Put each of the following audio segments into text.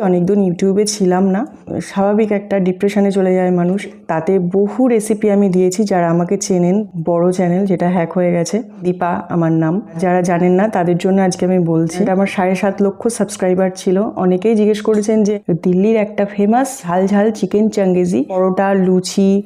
অনেকদিন ইউটিউবে ছিলাম না, স্বাভাবিক একটা ডিপ্রেশনে চলে যায় মানুষ। তাতে বহু রেসিপি আমি দিয়েছি যারা আমাকে চেনেন, বড় চ্যানেল যেটা হ্যাক হয়ে গেছে, দীপা আমার নাম। যারা জানেন না, তাদের জন্য আজকে আমি বলছি। আমার সাড়ে সাত লক্ষ সাবস্ক্রাইবার ছিল। অনেকেই জিজ্ঞেস করেছেন যে, দিল্লির একটা ফেমাস ঝাল ঝাল chicken changezi paratha, luchi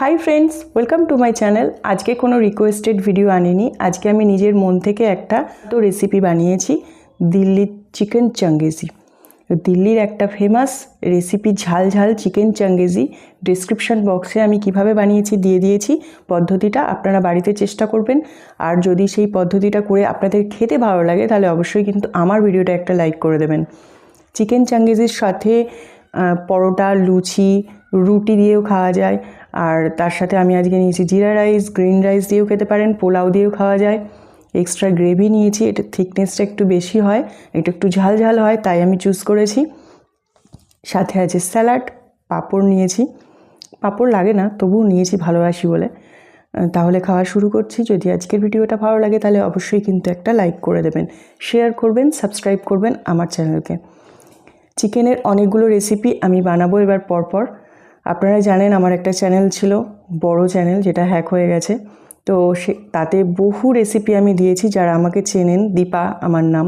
hi friends welcome to my channel আজকে কোনো রিকোয়েস্টেড ভিডিও আনিনি। আজকে আমি নিজের মন থেকে একটা তো রেসিপি বানিয়েছি, দিল্লির চিকেন চাঙ্গেজি দিল্লির একটা ফেমাস রেসিপি ঝাল ঝাল চিকেন চাঙ্গেজি ডিসক্রিপশন বক্সে আমি কীভাবে বানিয়েছি দিয়ে দিয়েছি, পদ্ধতিটা আপনারা বাড়িতে চেষ্টা করবেন। আর যদি সেই পদ্ধতিটা করে আপনাদের খেতে ভালো লাগে, তাহলে অবশ্যই কিন্তু আমার ভিডিওটা একটা লাইক করে দেবেন। চিকেন চাঙ্গেজির সাথে পরোটা, লুচি, রুটি দিয়েও খাওয়া যায়। আর তার সাথে আমি আজকে নিয়েছি জিরা রাইস, গ্রিন রাইস দিয়েও খেতে পারেন, পোলাও দিয়েও খাওয়া যায়। এক্সট্রা গ্রেভি নিয়েছি এটা থিকনেসটা একটু বেশি হয়, এটা একটু ঝাল ঝাল হয়, তাই আমি চুজ করেছি। সাথে আছে স্যালাড, পাঁপড় নিয়েছি। পাঁপড় লাগে না, তবুও নিয়েছি ভালোবাসি বলে। তাহলে খাওয়া শুরু করছি। যদি আজকের ভিডিওটা ভালো লাগে, তাহলে অবশ্যই কিন্তু একটা লাইক করে দেবেন, শেয়ার করবেন, সাবস্ক্রাইব করবেন আমার চ্যানেলকে। চিকেনের অনেকগুলো রেসিপি আমি বানাবো এবার পরপর। আপনারা জানেন আমার একটা চ্যানেল ছিল, বড় চ্যানেল যেটা হ্যাক হয়ে গেছে। তো সে, তাতে বহু রেসিপি আমি দিয়েছি যারা আমাকে চেনেন, দীপা আমার নাম,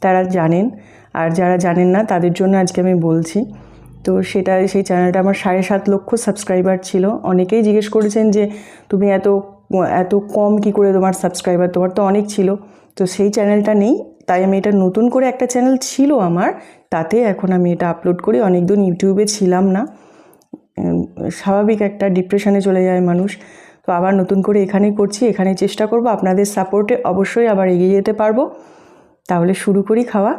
তারা জানেন। আর যারা জানেন না, তাদের জন্য আজকে আমি বলছি। তো সেটা, সেই চ্যানেলটা আমার সাড়ে সাত লক্ষ সাবস্ক্রাইবার ছিল। অনেকেই জিজ্ঞেস করেছেন যে, তুমি এত এত কম কি করে তোমার সাবস্ক্রাইবার তোমার তো অনেক ছিল। তো সেই চ্যানেলটা নেই, তাই আমি এটা নতুন করে একটা চ্যানেল ছিল আমার। তাতে এখন আমি এটা আপলোড করি অনেকদিন ইউটিউবে ছিলাম না। স্বাভাবিক একটা ডিপ্রেশনে চলে যায় মানুষ। তো আবার নতুন করে এখানেই করছি, এখানেই চেষ্টা করব। আপনাদের সাপোর্টে অবশ্যই আবার এগিয়ে যেতে পারব। তাহলে শুরু করি খাওয়া।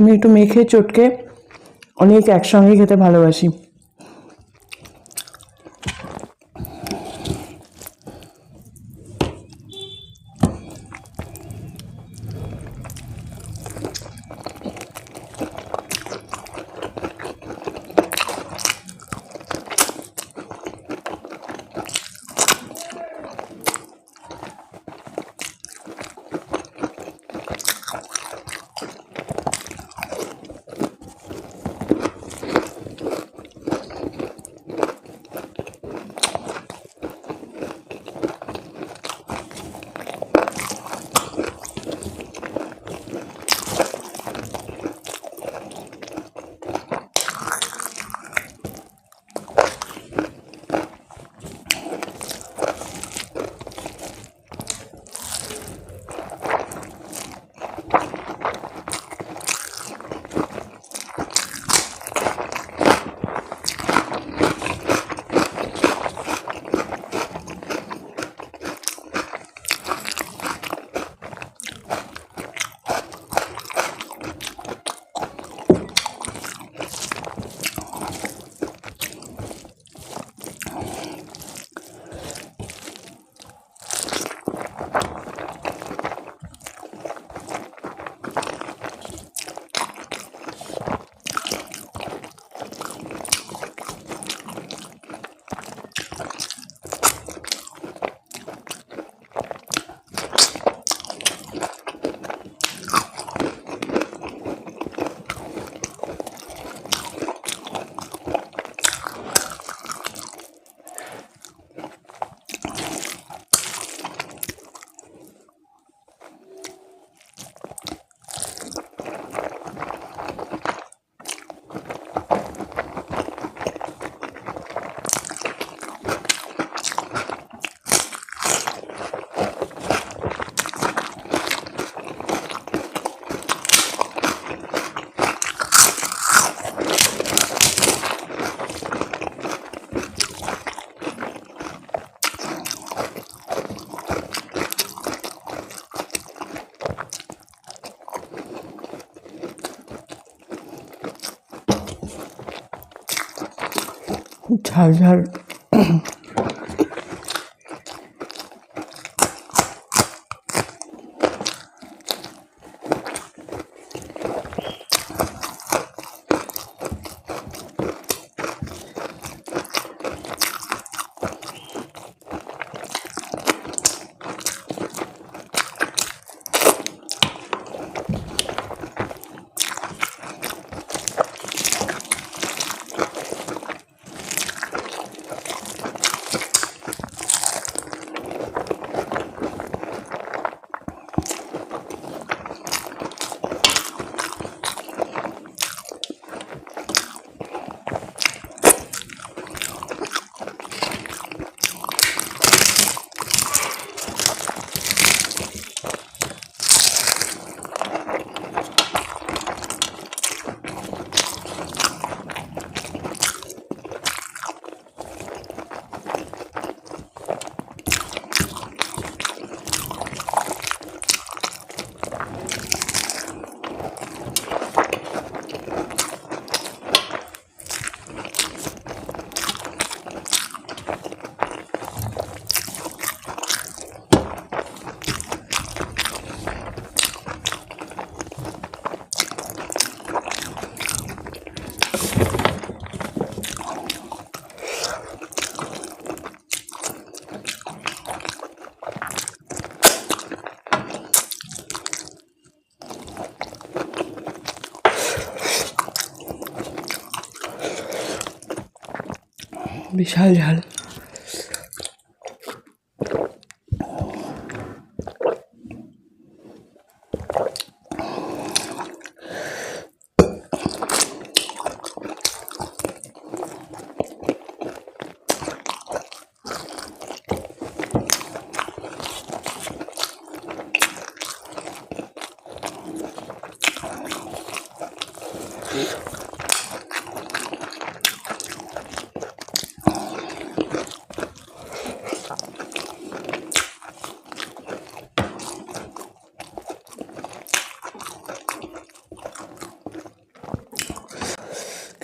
আমি একটু মেখে চটকে অনেক একসঙ্গে খেতে ভালোবাসি। ঝাল ঝাল বিশাল ঝাল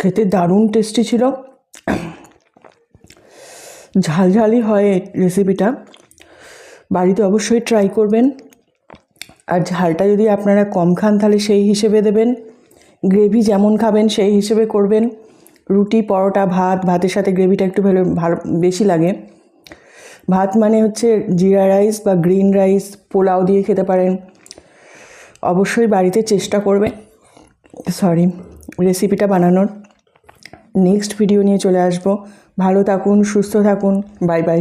খেতে দারুণ টেস্টি ছিল। ঝালঝালি হয় রেসিপিটা বাড়িতে অবশ্যই ট্রাই করবেন। আর ঝালটা যদি আপনারা কম খান, তাহলে সেই হিসেবে দেবেন। গ্রেভি যেমন খাবেন, সেই হিসেবে করবেন। রুটি, পরোটা, ভাত, ভাতের সাথে গ্রেভিটা একটু ভালো ভালো, বেশি লাগে। ভাত মানে হচ্ছে জিরা রাইস বা গ্রিন রাইস পোলাও দিয়ে খেতে পারেন। অবশ্যই বাড়িতে চেষ্টা করবে সরি রেসিপিটা বানানোর। নেক্সট ভিডিও নিয়ে চলে আসব। ভালো থাকুন সুস্থ থাকুন বাই বাই